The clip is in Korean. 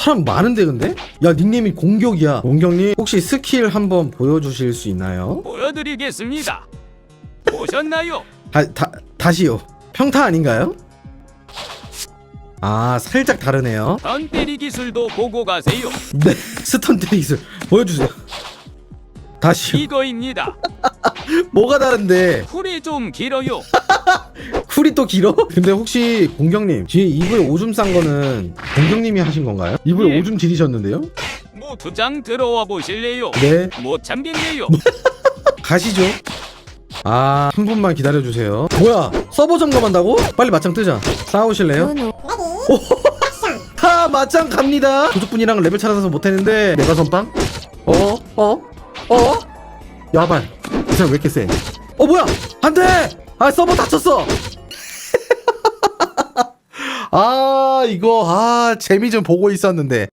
사람 많은데 근데? 야 닉네임이 공격이야 공격님 혹시 스킬 한번 보여주실 수 있나요? 보여드리겠습니다. 보셨나요? 다, 다, 다시요 평타 아닌가요? 아 살짝 다르네요 던 때리 기술도 보고 가세요. 네 스턴 테니스 보여주세요 다시요 이거입니다. 뭐가 다른데 쿨이 좀 길어요. 또 길어? 근데 혹시 공격님 뒤에 이불 오줌 싼 거는 공격님이 하신 건가요? 이불 예. 오줌 지리셨는데요? 뭐두장 들어와 보실래요? 네못 참겠네요. 가시죠 아 한 분만 기다려주세요 뭐야 서버 점검한다고? 빨리 맞짱 뜨자 싸우실래요? 하 맞짱 갑니다 도둑분이랑 레벨 찾아서 못했는데 내가 선빵? 어? 어? 어? 야발 이 사람 왜 이렇게 세? 어 뭐야 안 돼! 아 서버 다쳤어 아 이거 아 재미 좀 보고 있었는데